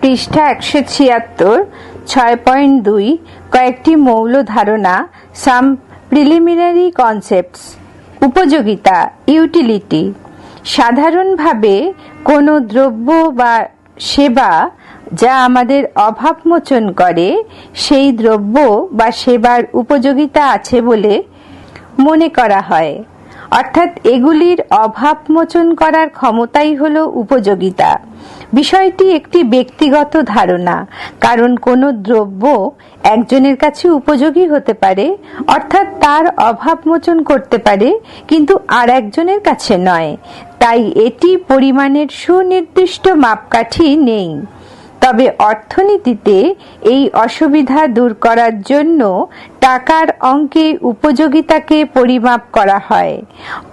পৃষ্ঠা একশো ছিয়াত্তর, ছয় পয়েন্ট দুই, কয়েকটি মৌল ধারণা, সাম প্রিলিমিনারি কনসেপ্টস, উপযোগিতা, ইউটিলিটি। সাধারণভাবে কোনো দ্রব্য বা সেবা যা আমাদের অভাব মোচন করে, সেই দ্রব্য বা সেবার উপযোগিতা আছে বলে মনে করা হয়। অর্থাৎ এগুলির অভাব মোচন করার ক্ষমতাই হল উপযোগিতা। বিষয়টি একটি ব্যক্তিগত ধারণা, কারণ কোনো দ্রব্য একজনের কাছে উপযোগী হতে পারে, অর্থাৎ তার অভাব মোচন করতে পারে, কিন্তু আর একজনের কাছে নয়। তাই এটি পরিমাণের সুনির্দিষ্ট মাপকাঠি নেই। তবে অর্থনীতিতে এই অসুবিধা দূর করার জন্য টাকার অঙ্কে উপযোগিতাকে পরিমাপ করা হয়।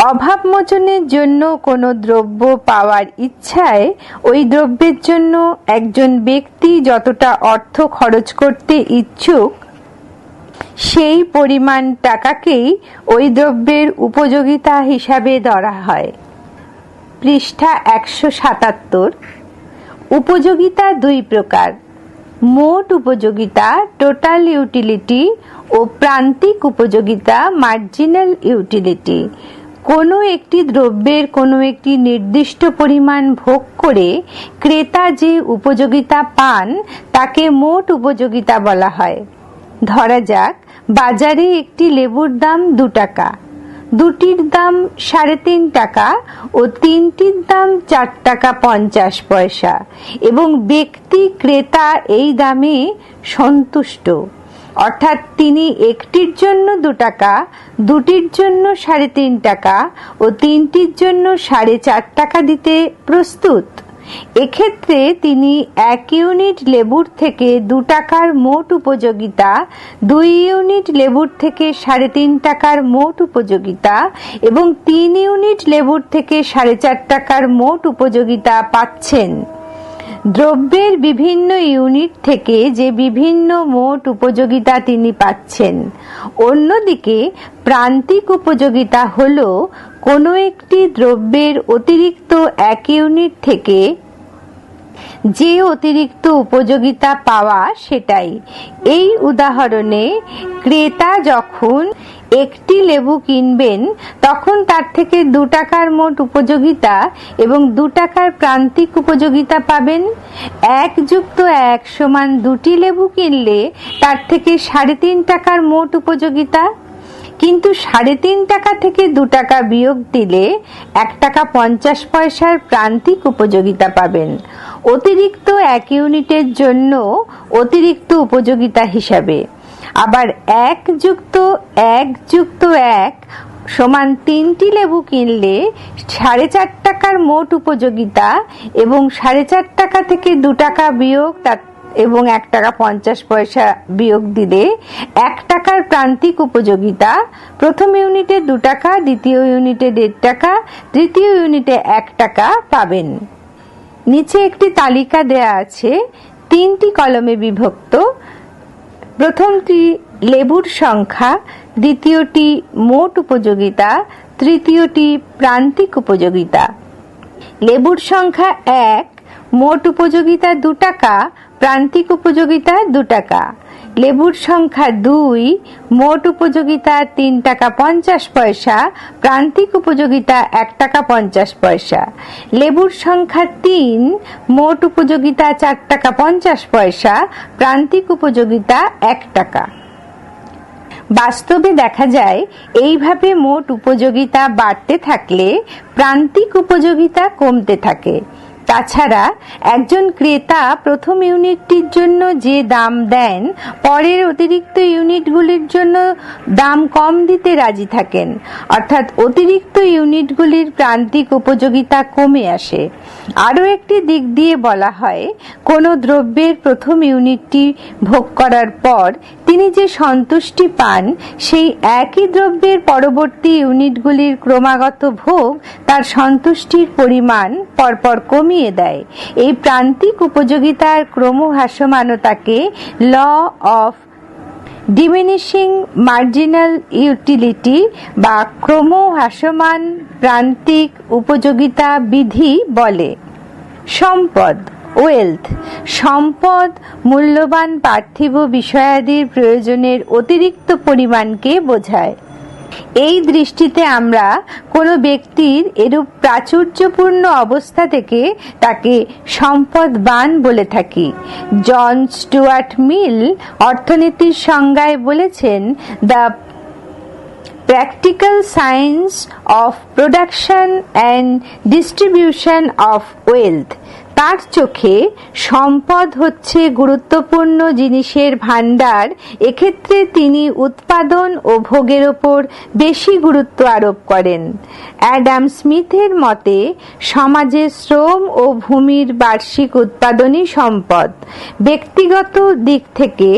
অভাব মোচনের জন্য কোনো দ্রব্য পাওয়ার ইচ্ছায় ওই দ্রব্যের জন্য একজন ব্যক্তি যতটা অর্থ খরচ করতে ইচ্ছুক, সেই পরিমাণ টাকাকেই ওই দ্রব্যের উপযোগিতা হিসাবে ধরা হয়। পৃষ্ঠা একশো সাতাত্তর। উপযোগিতা দুই প্রকার। মোট উপযোগিতা টোটাল ইউটিলিটি ও প্রান্তিক উপযোগিতা মার্জিনাল ইউটিলিটি কোনো একটি দ্রব্যের কোনো একটি নির্দিষ্ট পরিমাণ ভোগ করে ক্রেতা যে উপযোগিতা পান, তাকে মোট উপযোগিতা বলা হয়। ধরা যাক, বাজারে একটি লেবুর দাম দু টাকা। দুটির দাম সাড়ে তিন টাকা ও তিনটির দাম চার টাকা পঞ্চাশ পয়সা। এবং ব্যক্তি, ক্রেতা এই দামে সন্তুষ্ট। অর্থাৎ তিনি একটির জন্য দু টাকা, দুটির জন্য সাড়ে তিন টাকা ও তিনটির জন্য সাড়ে চার টাকা দিতে প্রস্তুত। এক্ষেত্রে তিনি এক ইউনিট লেবুর থেকে দু টাকার মোট উপযোগিতা, দুই ইউনিট লেবুর থেকে সাড়ে তিন টাকার মোট উপযোগিতা এবং তিন ইউনিট লেবুর থেকে সাড়ে চার টাকার মোট উপযোগিতা পাচ্ছেন। দ্রব্যের বিভিন্ন ইউনিট থেকে যে বিভিন্ন মোট উপযোগিতা তিনি পাচ্ছেন। অন্যদিকে প্রান্তিক উপযোগিতা হল কোনো একটি দ্রব্যের অতিরিক্ত এক ইউনিট থেকে যে অতিরিক্ত উপযোগিতা পাওয়া সেটাই। এই উদাহরণে ক্রেতা যখন একটি লেবু কিনবেন, তখন তার থেকে দু টাকার মোট উপযোগিতা এবং দু টাকার প্রান্তিক উপযোগিতা পাবেন। এক যুক্ত এক সমান দুটি লেবু কিনলে তার থেকে সাড়ে তিন টাকার মোট উপযোগিতা। কিন্তু সাড়ে তিন টাকা থেকে দু টাকা বিয়োগ দিলে এক টাকা পঞ্চাশ পয়সার প্রান্তিক উপযোগিতা পাবেন। অতিরিক্ত এক ইউনিটের জন্য অতিরিক্ত উপযোগিতা হিসাবে। আবার এক যুক্ত এক যুক্ত এক সমান তিনটি লেবু কিনলে সাড়ে চার টাকার মোট উপযোগিতা এবং সাড়ে চার টাকা থেকে দু টাকা বিয়োগ তার এবং এক টাকা পঞ্চাশ পয়সা বিয়োগ দিলে এক টাকার প্রান্তিক উপযোগিতা। প্রথম ইউনিটে দু টাকা, দ্বিতীয় ইউনিটে দেড় টাকা, তৃতীয় ইউনিটে এক টাকা পাবেন। নিচে একটি তালিকা দেয়া আছে, তিনটি কলমে বিভক্ত। প্রথমটি লেবুর সংখ্যা, দ্বিতীয়টি মোট উপযোগিতা, তৃতীয়টি প্রান্তিক উপযোগিতা। লেবুর সংখ্যা এক, মোট উপযোগিতা দু টাকা প্রান্তিক উপযোগিতা দু টাকা। লেবুর সংখ্যা দুই, মোট উপযোগিতা তিন টাকা পঞ্চাশ পয়সা, প্রান্তিক উপযোগিতা এক টাকা পঞ্চাশ পয়সা। লেবুর সংখ্যা তিন, মোট উপযোগিতা চার টাকা পঞ্চাশ পয়সা, প্রান্তিক উপযোগিতা এক টাকা। বাস্তবে দেখা যায়, এইভাবে মোট উপযোগিতা বাড়তে থাকলে প্রান্তিক উপযোগিতা কমতে থাকে। তাছাড়া একজন ক্রেতা প্রথম ইউনিটটির জন্য যে দাম দেন, পরের অতিরিক্ত ইউনিটগুলির জন্য দাম কম দিতে রাজি থাকেন। অর্থাৎ অতিরিক্ত ইউনিটগুলির প্রান্তিক উপযোগিতা কমে আসে। আরও একটি দিক দিয়ে বলা হয়, কোনো দ্রব্যের প্রথম ইউনিটটি ভোগ করার পর তিনি যে সন্তুষ্টি পান, সেই একই দ্রব্যের পরবর্তী ইউনিটগুলির ক্রমাগত ভোগ তার সন্তুষ্টির পরিমাণ পরপর কমিয়ে দেয়। এই প্রান্তিক উপযোগিতার ক্রমহ্রাসমানতাকে law of diminishing marginal utility বা ক্রমহ্রাসমান প্রান্তিক উপযোগিতা বিধি বলে। সম্পদ ওয়েলথ সম্পদ মূল্যবান পার্থিব বিষয়াদির প্রয়োজনের অতিরিক্ত পরিমাণকে বোঝায়। এই দৃষ্টিতে আমরা কোনো ব্যক্তির এরূপ প্রাচুর্যপূর্ণ অবস্থা থেকে তাকে সম্পদবান বলে থাকি। জন স্টুয়ার্ট মিল অর্থনীতির সংজ্ঞায় বলেছেন, the practical science of production and distribution of wealth তার চোখে সম্পদ হচ্ছে গুরুত্বপূর্ণ জিনিসের ভাণ্ডার। এক্ষেত্রে তিনি উৎপাদন ও ভোগের ওপর বেশি গুরুত্ব আরোপ করেন। অ্যাডাম স্মিথের মতে, সমাজে শ্রম ও ভূমির বার্ষিক উৎপাদনই সম্পদ। ব্যক্তিগত দিক থেকে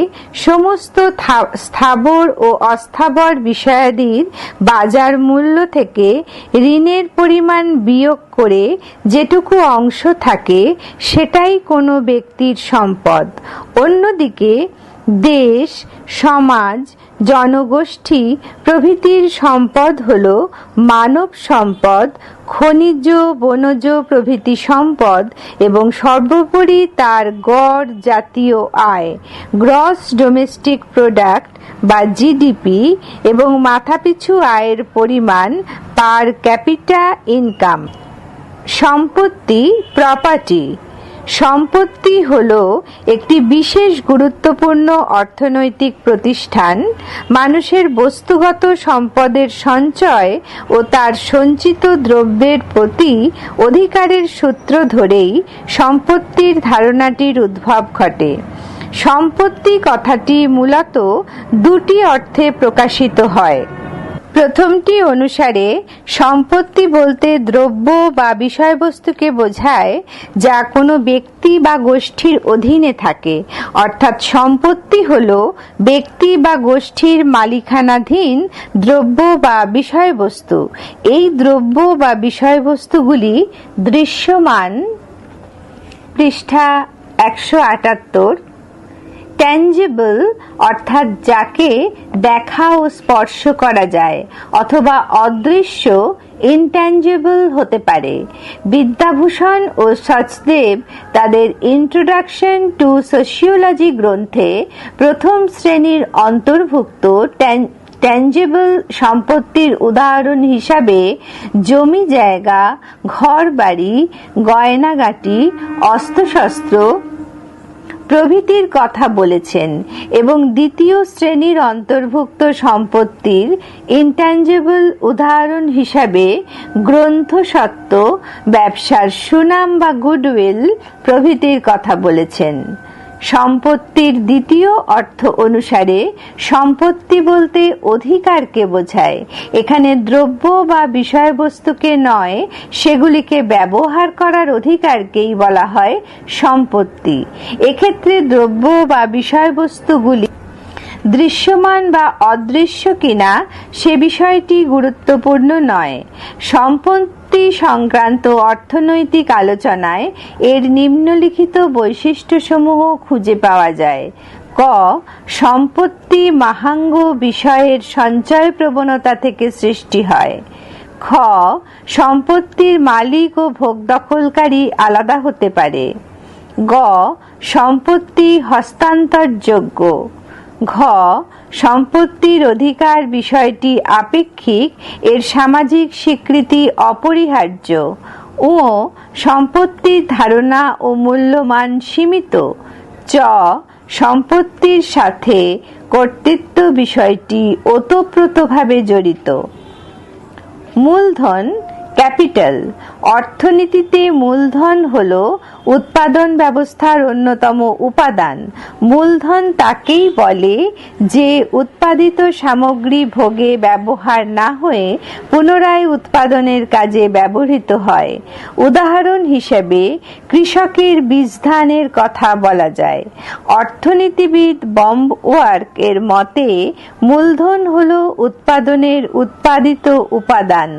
সমস্ত স্থাবর ও অস্থাবর বিষয়াদির বাজার মূল্য থেকে ঋণের পরিমাণ বিয়োগ করে যেটুকু অংশ থাকে সেটাই কোনো ব্যক্তির সম্পদ। অন্যদিকে দেশ, সমাজ, জনগোষ্ঠী প্রভৃতির সম্পদ হল মানব সম্পদ, খনিজ, বনজ প্রভৃতি সম্পদ এবং সর্বোপরি তার গড় জাতীয় আয়। গ্রস ডোমেস্টিক প্রোডাক্ট বা জিডিপি এবং মাথাপিছু আয়ের পরিমাণ পার ক্যাপিটা ইনকাম। সম্পত্তি প্রপার্টি সম্পত্তি হল একটি বিশেষ গুরুত্বপূর্ণ অর্থনৈতিক প্রতিষ্ঠান, মানুষের বস্তুগত সম্পদের সঞ্চয় ও তার সঞ্চিত দ্রব্যের প্রতি অধিকারের সূত্র ধরেই সম্পত্তির ধারণাটির উদ্ভব ঘটে। সম্পত্তি কথাটি মূলত দুটি অর্থে প্রকাশিত হয়। প্রথমটি অনুসারে সম্পত্তি বলতে দ্রব্য বা বিষয়বস্তুকে বোঝায় যা কোনো ব্যক্তি বা গোষ্ঠীর অধীনে থাকে। অর্থাৎ সম্পত্তি হল ব্যক্তি বা গোষ্ঠীর মালিকানাধীন দ্রব্য বা বিষয়বস্তু। এই দ্রব্য বা বিষয়বস্তুগুলি দৃশ্যমান। পৃষ্ঠা একশো আটাত্তর। ট্যাঞ্জেবল অর্থাৎ যাকে দেখা ও স্পর্শ করা যায়, অথবা অদৃশ্য ইনট্যাঞ্জেবল হতে পারে। বিদ্যাভূষণ ও সচদেব তাদের ইন্ট্রোডাকশন টু সোশিওলজি গ্রন্থে প্রথম শ্রেণির অন্তর্ভুক্ত ট্যাঞ্জেবল সম্পত্তির উদাহরণ হিসাবে জমি জায়গা ঘর বাড়ি গয়নাগাটি, অস্ত্রশস্ত্র প্রভৃতির কথা বলেছেন এবং দ্বিতীয় শ্রেণির অন্তর্ভুক্ত সম্পত্তির ইনট্যাঞ্জেবল উদাহরণ হিসাবে গ্রন্থসত্ত্ব ব্যবসার সুনাম বা গুডউইল প্রভৃতির কথা বলেছেন। সম্পত্তির দ্বিতীয় অর্থ অনুসারে সম্পত্তি বলতে অধিকারকে বোঝায়। এখানে দ্রব্য বা বিষয়বস্তুকে নয়, সেগুলিকে ব্যবহার করার অধিকারকেই বলা হয় সম্পত্তি। এক্ষেত্রে দ্রব্য বা বিষয়বস্তুগুলি দৃশ্যমান বা অদৃশ্য কিনা সে বিষয়টি গুরুত্বপূর্ণ নয়। সম্পত্তি সংক্রান্ত অর্থনৈতিক আলোচনায় এর নিম্নলিখিত বৈশিষ্ট্যসমূহ খুঁজে পাওয়া যায়। ক, সম্পত্তি মাহাঙ্গ বিষয়ের সঞ্চয় প্রবণতা থেকে সৃষ্টি হয়। খ, সম্পত্তির মালিক ও ভোগ দখলকারী আলাদা হতে পারে। গ, সম্পত্তি হস্তান্তরযোগ্য। ঘ, সম্পত্তির অধিকার বিষয়টি আপেক্ষিক, এর সামাজিক স্বীকৃতি অপরিহার্য। ও, সম্পত্তির ধারণা ও মূল্যমান সীমিত। চ, সম্পত্তির সাথে কর্তৃত্ব বিষয়টি ওতপ্রোতভাবে জড়িত। মূলধন ক্যাপিটাল। অর্থনীতিতে মূলধন হল উৎপাদন ব্যবস্থার অন্যতম উপাদান। মূলধন তাকেই বলে যে উৎপাদিত সামগ্রী ভোগে ব্যবহার না হয়ে পুনরায় উৎপাদনের কাজে ব্যবহৃত হয়। উদাহরণ হিসেবে কৃষকের বীজ ধানের কথা বলা যায়। অর্থনীতিবিদ বম্ব ওয়ার্ক এর মতে, মূলধন হল উৎপাদনের উৎপাদিত উপাদান।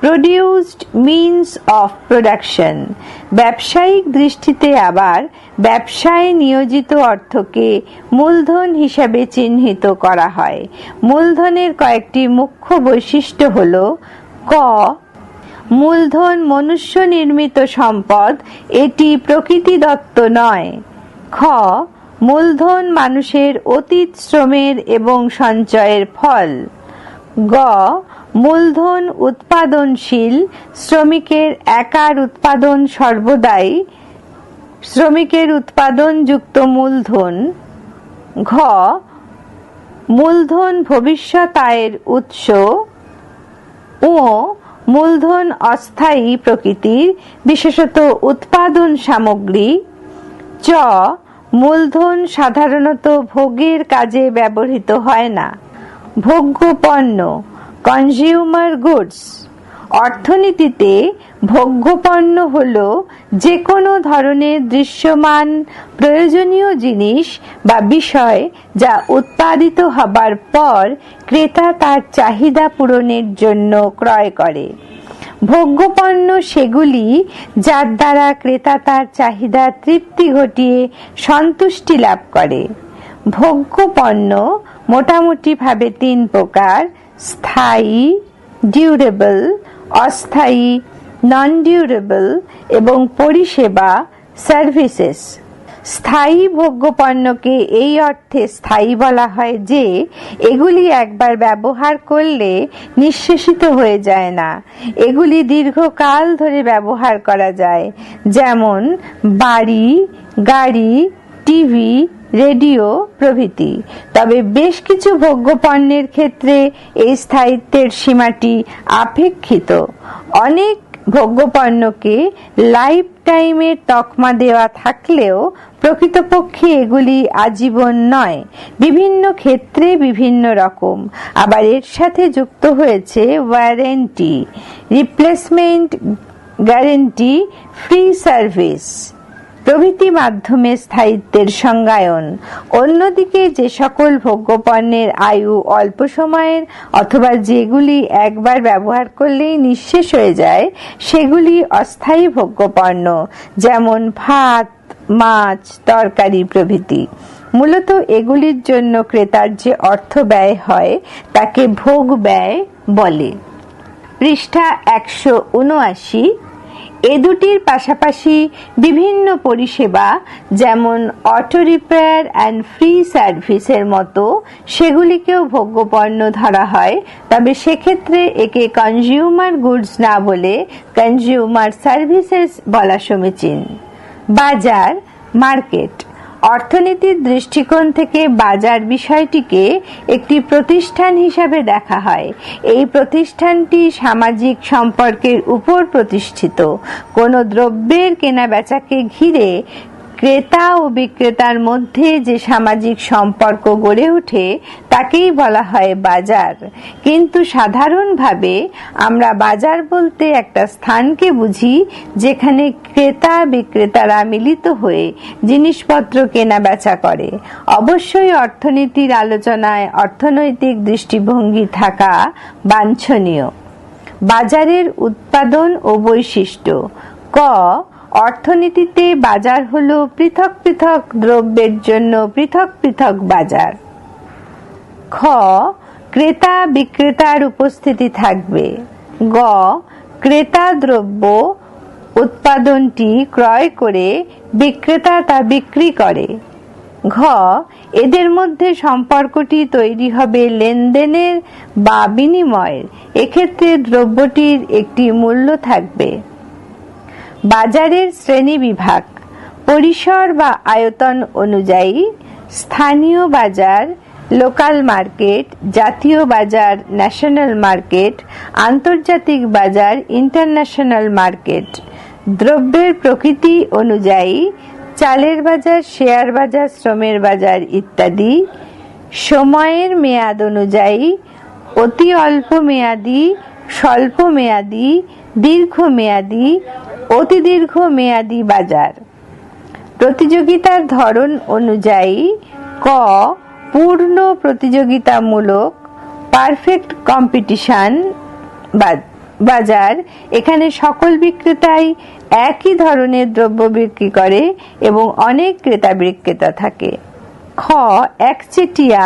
প্রডিউসড মিনস অফ প্রোডাকশন ব্যবসায়িক দৃষ্টিতে আবার ব্যবসায় নিয়োজিত অর্থকে মূলধন হিসাবে চিহ্নিত করা হয়। মূলধনের কয়েকটি মুখ্য বৈশিষ্ট্য হল, ক, মূলধন মনুষ্য নির্মিত সম্পদ, এটি প্রকৃতিদত্ত নয়। খ, মূলধন মানুষের অতীত শ্রমের এবং সঞ্চয়ের ফল। গ মূলধন উৎপাদনশীল শ্রমিকের একার উৎপাদন সর্বদাই শ্রমিকের উৎপাদনযুক্ত মূলধন। ঘ, মূলধন ভবিষ্যৎ আয়ের উৎস। ও মূলধন অস্থায়ী প্রকৃতির, বিশেষত উৎপাদন সামগ্রী। চ, মূলধন সাধারণত ভোগের কাজে ব্যবহৃত হয় না। ভোগ্য পণ্য কনজিউমার গুডস অর্থনীতিতে ভোগ্যপণ্য হল যে কোনো ধরনের দৃশ্যমান, প্রয়োজনীয় জিনিস বা বিষয় যা উৎপাদিত হবার পর ক্রেতা তার চাহিদা পূরণের জন্য ক্রয় করে। ভোগ্যপণ্য সেগুলি যার দ্বারা ক্রেতা তার চাহিদা তৃপ্তি ঘটিয়ে সন্তুষ্টি লাভ করে। ভোগ্যপণ্য মোটামুটিভাবে তিন প্রকার স্থায়ী, ডিউরেবল, অস্থায়ী নন ডিউরেবল এবং পরিষেবা সার্ভিসেস। স্থায়ী ভোগ্যপণ্যকে এই অর্থে স্থায়ী বলা হয় যে, এগুলি একবার ব্যবহার করলে নিঃশেষিত হয়ে যায় না। এগুলি দীর্ঘকাল ধরে ব্যবহার করা যায়। যেমন বাড়ি, গাড়ি টিভি, রেডিও প্রভৃতি। তবে বেশ কিছু ভোগ্যপণ্যের ক্ষেত্রে এই স্থায়িত্বের সীমাটি আপেক্ষিত। অনেক ভোগ্যপণ্যকে লাইফ টাইমের তকমা দেওয়া থাকলেও প্রকৃতপক্ষে এগুলি আজীবন নয়। বিভিন্ন ক্ষেত্রে বিভিন্ন রকম। আবার এর সাথে যুক্ত হয়েছে warranty, replacement guarantee, free service. প্রভৃতি মাধ্যমে স্থায়িত্বের সংজ্ঞায়ন। অন্যদিকে যে সকল ভোগ্যপণ্যের আয়ু অল্প সময়ের অথবা যেগুলি একবার ব্যবহার করলেই নিঃশেষ হয়ে যায়, সেগুলি অস্থায়ী ভোগ্যপণ্য, যেমন ভাত, মাছ, তরকারি প্রভৃতি। মূলত এগুলির জন্য ক্রেতার যে অর্থ ব্যয় হয়, তাকে ভোগ ব্যয় বলে। পৃষ্ঠা একশো উনআশি এ দুটির পাশাপাশি বিভিন্ন পরিষেবা, যেমন অটো রিপেয়ার অ্যান্ড ফ্রি সার্ভিসের মতো সেগুলিকেও ভোগ্যপণ্য ধরা হয়। তবে সেক্ষেত্রে একে কনজিউমার গুডস না বলে কনজিউমার সার্ভিসেস বলা সমীচীন। বাজার মার্কেট অর্থনীতির দৃষ্টিকোণ থেকে বাজার বিষয়টিকে একটি প্রতিষ্ঠান হিসাবে দেখা হয়। এই প্রতিষ্ঠানটি সামাজিক সম্পর্কের উপর প্রতিষ্ঠিত। কোনো দ্রব্যের কেনা বেচাকে ঘিরে ক্রেতা ও বিক্রেতার মধ্যে যে সামাজিক সম্পর্ক গড়ে ওঠে, তাকেই বলা হয় বাজার। কিন্তু সাধারণভাবে আমরা বাজার বলতে একটা স্থানকে বুঝি, যেখানে ক্রেতা বিক্রেতারা মিলিত হয়ে জিনিসপত্র কেনা বেচা করে। অবশ্যই অর্থনীতির আলোচনায় অর্থনৈতিক দৃষ্টিভঙ্গি থাকা বাঞ্ছনীয়। বাজারের উৎপাদন ও বৈশিষ্ট্য। ক অর্থনীতিতে বাজার হলো পৃথক পৃথক দ্রব্যের জন্য পৃথক পৃথক বাজার। খ, ক্রেতা বিক্রেতার উপস্থিতি থাকবে। গ, ক্রেতা দ্রব্য উৎপাদনটি ক্রয় করে বিক্রেতা তা বিক্রি করে। ঘ, এদের মধ্যে সম্পর্কটি তৈরি হবে লেনদেনের বা বিনিময়ের। এক্ষেত্রে দ্রব্যটির একটি মূল্য থাকবে। বাজারের শ্রেণি বিভাগ, পরিসর বা আয়তন অনুযায়ী স্থানীয় বাজার, লোকাল মার্কেট, জাতীয় বাজার, ন্যাশনাল মার্কেট, আন্তর্জাতিক বাজার, ইন্টারন্যাশনাল মার্কেট। দ্রব্যের প্রকৃতি অনুযায়ী চালের বাজার, শেয়ার বাজার, শ্রমের বাজার ইত্যাদি। সময়ের মেয়াদ অনুযায়ী অতি অল্প মেয়াদি, স্বল্প মেয়াদি দীর্ঘমেয়াদী, অতি দীর্ঘ মেয়াদি বাজার। প্রতিযোগিতার ধরন অনুযায়ী ক, পূর্ণ প্রতিযোগিতামূলক পারফেক্ট কম্পিটিশন বাজার। এখানে সকল বিক্রেতাই একই ধরনের দ্রব্য বিক্রি করে এবং অনেক ক্রেতা বিক্রেতা থাকে। খ, একচেটিয়া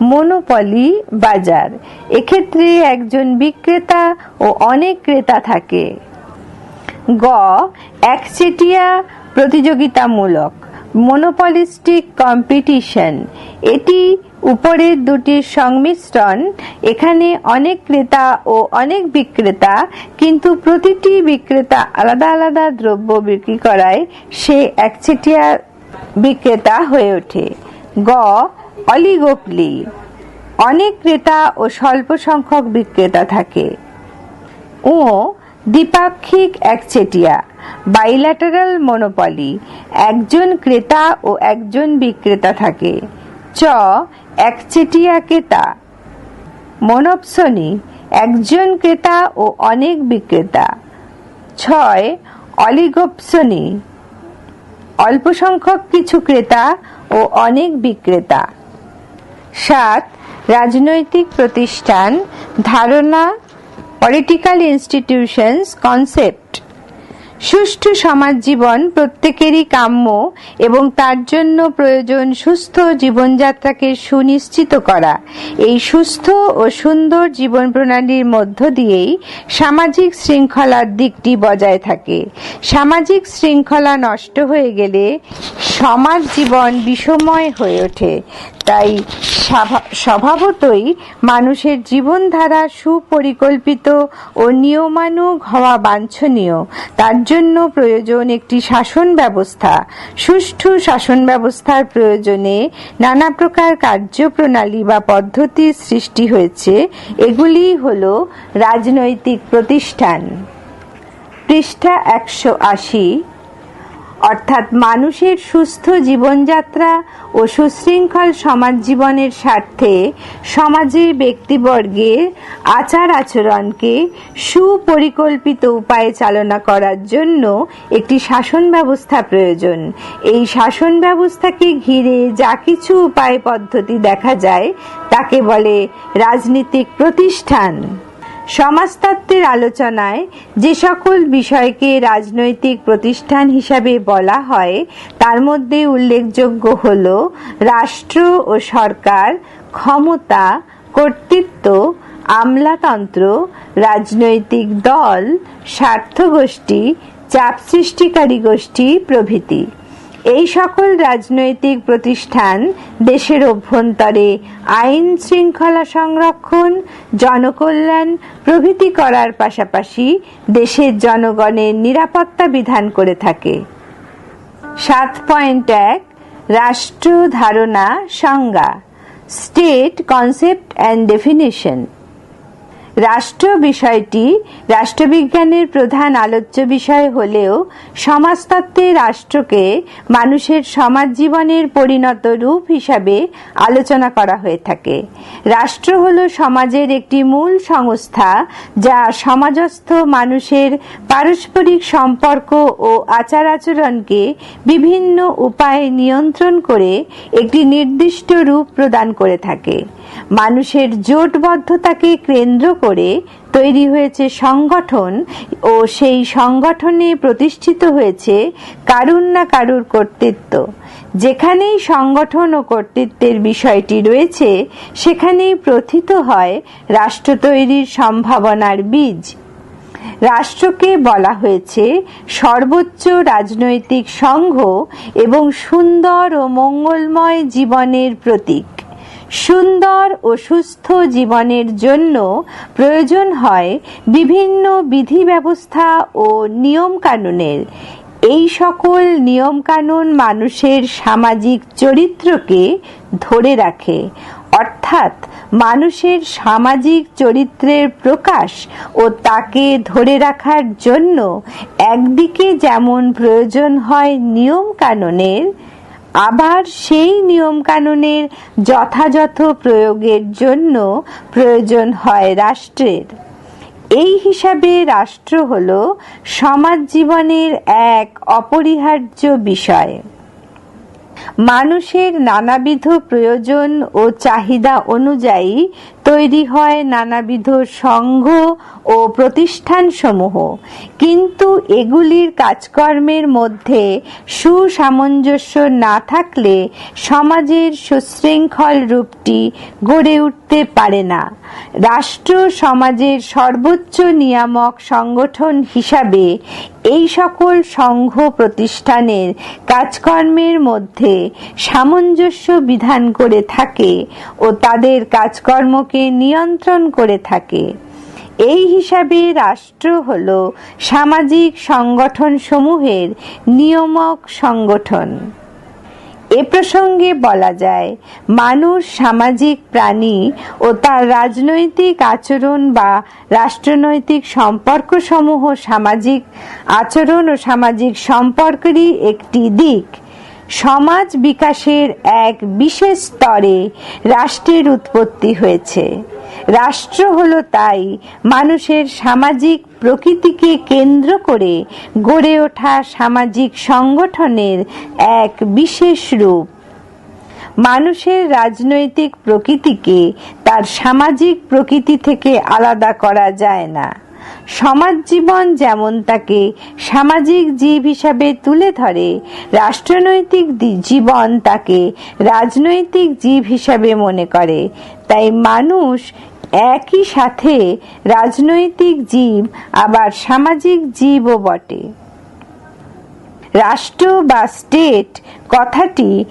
মনোপলি বাজার এক্ষেত্রে একজন বিক্রেতা ও অনেক ক্রেতা থাকে। গ, একচেটিয়া প্রতিযোগিতামূলক মনোপলিস্টিক কম্পিটিশন এটি উপরের দুটির সংমিশ্রণ। এখানে অনেক ক্রেতা ও অনেক বিক্রেতা, কিন্তু প্রতিটি বিক্রেতা আলাদা আলাদা দ্রব্য বিক্রি করায় সে একচেটিয়া বিক্রেতা হয়ে ওঠে। গ অলিগোপলি। অনেক ক্রেতা ও স্বল্প সংখ্যক বিক্রেতা থাকে। ও দ্বিপাক্ষিক একচেটিয়া বাইল্যাটারাল মনোপলি একজন ক্রেতা ও একজন বিক্রেতা থাকে। চ একচেটিয়া ক্রেতা। মনোপসনি, একজন ক্রেতা ও অনেক বিক্রেতা। ছয়, অলিগোপসনি। অল্প সংখ্যক কিছু ক্রেতা ও অনেক বিক্রেতা। সাত, রাজনৈতিক প্রতিষ্ঠান, ধারণা পলিটিক্যাল ইনস্টিটিউশনস কনসেপ্ট সুষ্ঠু সমাজ জীবন প্রত্যেকেরই কাম্য এবং তার জন্য প্রয়োজন সুস্থ জীবনযাত্রাকে সুনিশ্চিত করা। এই সুস্থ ও সুন্দর জীবন প্রণালীর মধ্য দিয়েই সামাজিক শৃঙ্খলার দিকটি বজায় থাকে। সামাজিক শৃঙ্খলা নষ্ট হয়ে গেলে সমাজ জীবন বিষময় হয়ে ওঠে। তাই স্বাভা- স্বভাবতই মানুষের জীবনধারা সুপরিকল্পিত ও নিয়মানুগ হওয়া বাঞ্ছনীয়। তার জন্য প্রয়োজন একটি শাসন ব্যবস্থা। সুষ্ঠু শাসন ব্যবস্থার প্রয়োজনে নানা প্রকার কার্যপ্রণালী বা পদ্ধতির সৃষ্টি হয়েছে। এগুলি হল রাজনৈতিক প্রতিষ্ঠান। পৃষ্ঠা একশো আশি। অর্থাৎ মানুষের সুস্থ জীবনযাত্রা ও সুশৃঙ্খল সমাজ জীবনের স্বার্থে সমাজে ব্যক্তিবর্গের আচার আচরণকে সুপরিকল্পিত উপায়ে চালনা করার জন্য একটি শাসন ব্যবস্থা প্রয়োজন। এই শাসন ব্যবস্থাকে ঘিরে যা কিছু উপায় পদ্ধতি দেখা যায়, তাকে বলে রাজনীতিক প্রতিষ্ঠান। সমাজতত্ত্বের আলোচনায় যে সকল বিষয়কে রাজনৈতিক প্রতিষ্ঠান হিসাবে বলা হয়, তার মধ্যে উল্লেখযোগ্য হল রাষ্ট্র ও সরকার, ক্ষমতা, কর্তৃত্ব, আমলাতন্ত্র, রাজনৈতিক দল, স্বার্থগোষ্ঠী, চাপ সৃষ্টিকারী গোষ্ঠী প্রভৃতি। এই সকল রাজনৈতিক প্রতিষ্ঠান দেশের অভ্যন্তরে আইন শৃঙ্খলা সংরক্ষণ, জনকল্যাণ প্রভৃতি করার পাশাপাশি দেশের জনগণের নিরাপত্তা বিধান করে থাকে। সাত পয়েন্ট এক রাষ্ট্র ধারণা সংজ্ঞা, স্টেট কনসেপ্ট অ্যান্ড ডেফিনিশন। রাষ্ট্র বিষয়টি রাষ্ট্রবিজ্ঞানের প্রধান আলোচ্য বিষয় হলেও সমাজতত্ত্বে রাষ্ট্রকে মানুষের সমাজ জীবনের পরিণত রূপ হিসাবে আলোচনা করা হয়ে থাকে। রাষ্ট্র হল সমাজের একটি মূল সংস্থা যা সমাজস্থ মানুষের পারস্পরিক সম্পর্ক ও আচার আচরণকে বিভিন্ন উপায়ে নিয়ন্ত্রণ করে একটি নির্দিষ্ট রূপ প্রদান করে থাকে। মানুষের জোটবদ্ধতাকে কেন্দ্র করে তৈরি হয়েছে সংগঠন ও সেই সংগঠনে প্রতিষ্ঠিত হয়েছে কারুর না কারুর কর্তৃত্ব। যেখানেই সংগঠন ও কর্তৃত্বের বিষয়টি রয়েছে, সেখানেই প্রথিত হয় রাষ্ট্র তৈরির সম্ভাবনার বীজ। রাষ্ট্রকে বলা হয়েছে সর্বোচ্চ রাজনৈতিক সংঘ এবং সুন্দর ও মঙ্গলময় জীবনের প্রতীক। সুন্দর ও সুস্থ জীবনের জন্য প্রয়োজন হয় বিভিন্ন বিধি ব্যবস্থা ও নিয়ম কানুনের এই সকল নিয়ম কানুন মানুষের সামাজিক চরিত্রকে ধরে রাখে। অর্থাৎ মানুষের সামাজিক চরিত্রের প্রকাশ ও তাকে ধরে রাখার জন্য একদিকে যেমন প্রয়োজন হয় নিয়ম কানুনের আবার সেই নিয়ম কানুনের যথাযথ প্রয়োগের জন্য প্রয়োজন হয় রাষ্ট্রের। এই হিসাবে রাষ্ট্র হল সমাজ জীবনের এক অপরিহার্য বিষয়। মানুষের নানাবিধ প্রয়োজন ও চাহিদা অনুযায়ী তৈরি হয় নানাবিধ সংঘ ও প্রতিষ্ঠানসমূহ। কিন্তু এগুলির কাজকর্মের মধ্যে সুসামঞ্জস্য না থাকলে সমাজের সুশৃঙ্খল রূপটি গড়ে উঠতে পারে না। রাষ্ট্র সমাজের সর্বোচ্চ নিয়ামক সংগঠন হিসাবে এই সকল সংঘ প্রতিষ্ঠানের কাজকর্মের মধ্যে সামঞ্জস্য বিধান করে থাকে ও তাদের কাজকর্মকে নিয়ন্ত্রণ করে থাকে। এই হিসাবে রাষ্ট্র হল সামাজিক সংগঠন সমূহের নিয়মক সংগঠন। এ প্রসঙ্গে বলা যায়, মানুষ সামাজিক প্রাণী ও তার রাজনৈতিক আচরণ বা রাষ্ট্রনৈতিক সম্পর্কসমূহ সামাজিক আচরণ ও সামাজিক সম্পর্কেরই একটি দিক। সমাজ বিকাশের এক বিশেষ স্তরে রাষ্ট্রের উৎপত্তি হয়েছে। রাষ্ট্র হলো তাই মানুষের সামাজিক প্রকৃতিকে কেন্দ্র করে গড়ে ওঠা সামাজিক সংগঠনের এক বিশেষ রূপ। মানুষের রাজনৈতিক প্রকৃতিকে তার সামাজিক প্রকৃতি থেকে আলাদা করা যায় না। সমাজ জীবন যেমন তাকে সামাজিক জীব হিসাবে তুলে ধরে, রাষ্ট্রনৈতিক জীবন তাকে রাজনৈতিক জীব হিসাবে মনে করে। তাই মানুষ একই সাথে রাজনৈতিক জীব, আবার সামাজিক জীবও বটে। রাষ্ট্র বা স্টেট কথাটি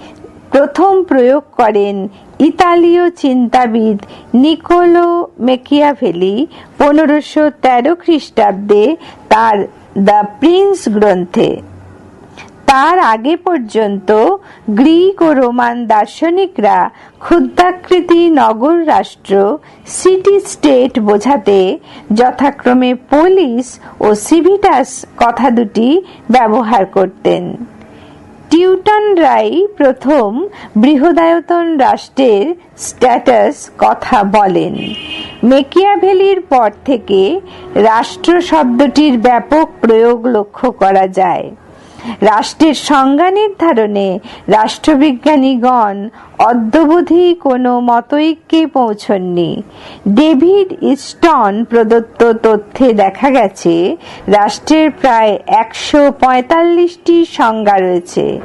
প্রথম প্রয়োগ করেন ইতালীয় চিন্তাবিদ নিকোলো মেকিয়াভেলি পনেরোশো তেরো খ্রিস্টাব্দে তার দ্য প্রিন্স গ্রন্থে। তার আগে পর্যন্ত গ্রিক ও রোমান দার্শনিকরা ক্ষুদ্রাকৃতি নগর রাষ্ট্র, সিটি স্টেট বোঝাতে যথাক্রমে পোলিস ও সিভিটাস কথা দুটি ব্যবহার করতেন। টিউটনরাই প্রথম বৃহদায়তন রাষ্ট্রের স্ট্যাটাস কথা বলেন। মেকিয়াভেলির পর থেকে রাষ্ট্র শব্দটির ব্যাপক প্রয়োগ লক্ষ্য করা যায়। রাষ্ট্রের সংজ্ঞা নির্ধারণে রাষ্ট্রবিজ্ঞানীগণ অদ্যবধি কোনো মতৈক্যে পৌঁছননি। ডেভিড ইস্টন প্রদত্ত তথ্যে দেখা গেছে, রাষ্ট্রের প্রায় একশো পঁয়তাল্লিশটি সংজ্ঞা রয়েছে।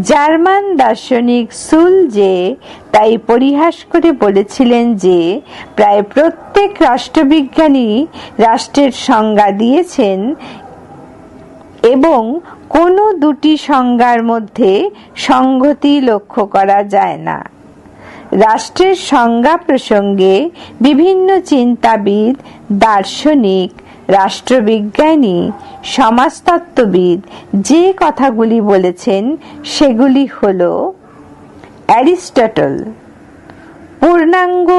জার্মান দার্শনিক সুল যে তাই পরিহাস করে বলেছিলেন যে, প্রায় প্রত্যেক রাষ্ট্রবিজ্ঞানী রাষ্ট্রের সংজ্ঞা দিয়েছেন এবং কোনো দুটি সংজ্ঞার মধ্যে সংগতি লক্ষ্য করা যায় না। রাষ্ট্রের সংজ্ঞা প্রসঙ্গে বিভিন্ন চিন্তাবিদ, দার্শনিক, রাষ্ট্রবিজ্ঞানী, সমাজতত্ত্ববিদ যে কথাগুলি বলেছেন সেগুলি হল অ্যারিস্টটল, পূর্ণাঙ্গ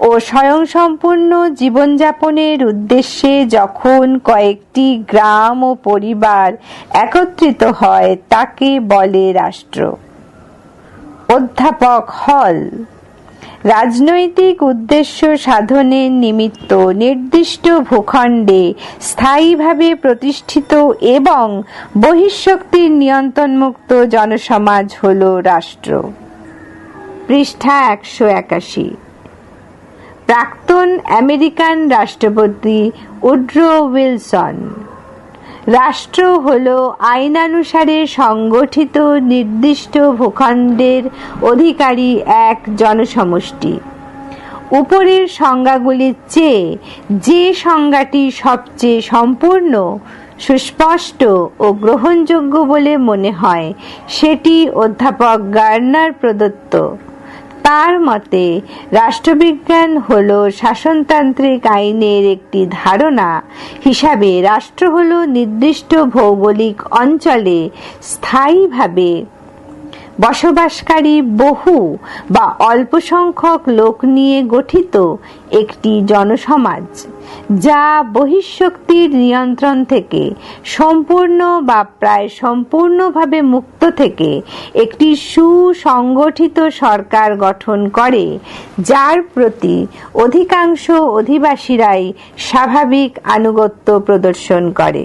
ও স্বয়ংসম্পূর্ণ জীবনযাপনের উদ্দেশ্যে যখন কয়েকটি গ্রাম ও পরিবার একত্রিত হয়, তাকে বলে রাষ্ট্র। অধ্যাপক হল, রাজনৈতিক উদ্দেশ্য সাধনের নিমিত্ত নির্দিষ্ট ভূখণ্ডে স্থায়ীভাবে প্রতিষ্ঠিত এবং বহিঃশক্তির নিয়ন্ত্রণমুক্ত জনসমাজ হল রাষ্ট্র। পৃষ্ঠা একশো একাশি। প্রাক্তন আমেরিকান রাষ্ট্রপতি উড্রো উইলসন। রাষ্ট্র হল আইনানুসারে সংগঠিত নির্দিষ্ট ভূখণ্ডের অধিকারী এক জনসমষ্টি। উপরের সংজ্ঞাগুলির চেয়ে যে সংজ্ঞাটি সবচেয়ে সম্পূর্ণ, সুস্পষ্ট ও গ্রহণযোগ্য বলে মনে হয়, সেটি অধ্যাপক গার্নার প্রদত্ত। তার মতে, রাষ্ট্রবিজ্ঞান হল শাসনতান্ত্রিক আইনের একটি ধারণা। হিসাবে রাষ্ট্র হল নির্দিষ্ট ভৌগোলিক অঞ্চলে স্থায়ীভাবে বসবাসকারী বহু বা অল্প সংখ্যক লোক নিয়ে গঠিত একটি জনসমাজ, যা বহিঃশক্তির নিয়ন্ত্রণ থেকে সম্পূর্ণ বা প্রায় সম্পূর্ণভাবে মুক্ত থেকে একটি সুসংগঠিত সরকার গঠন করে, যার প্রতি অধিকাংশ অধিবাসীরাই স্বাভাবিক আনুগত্য প্রদর্শন করে।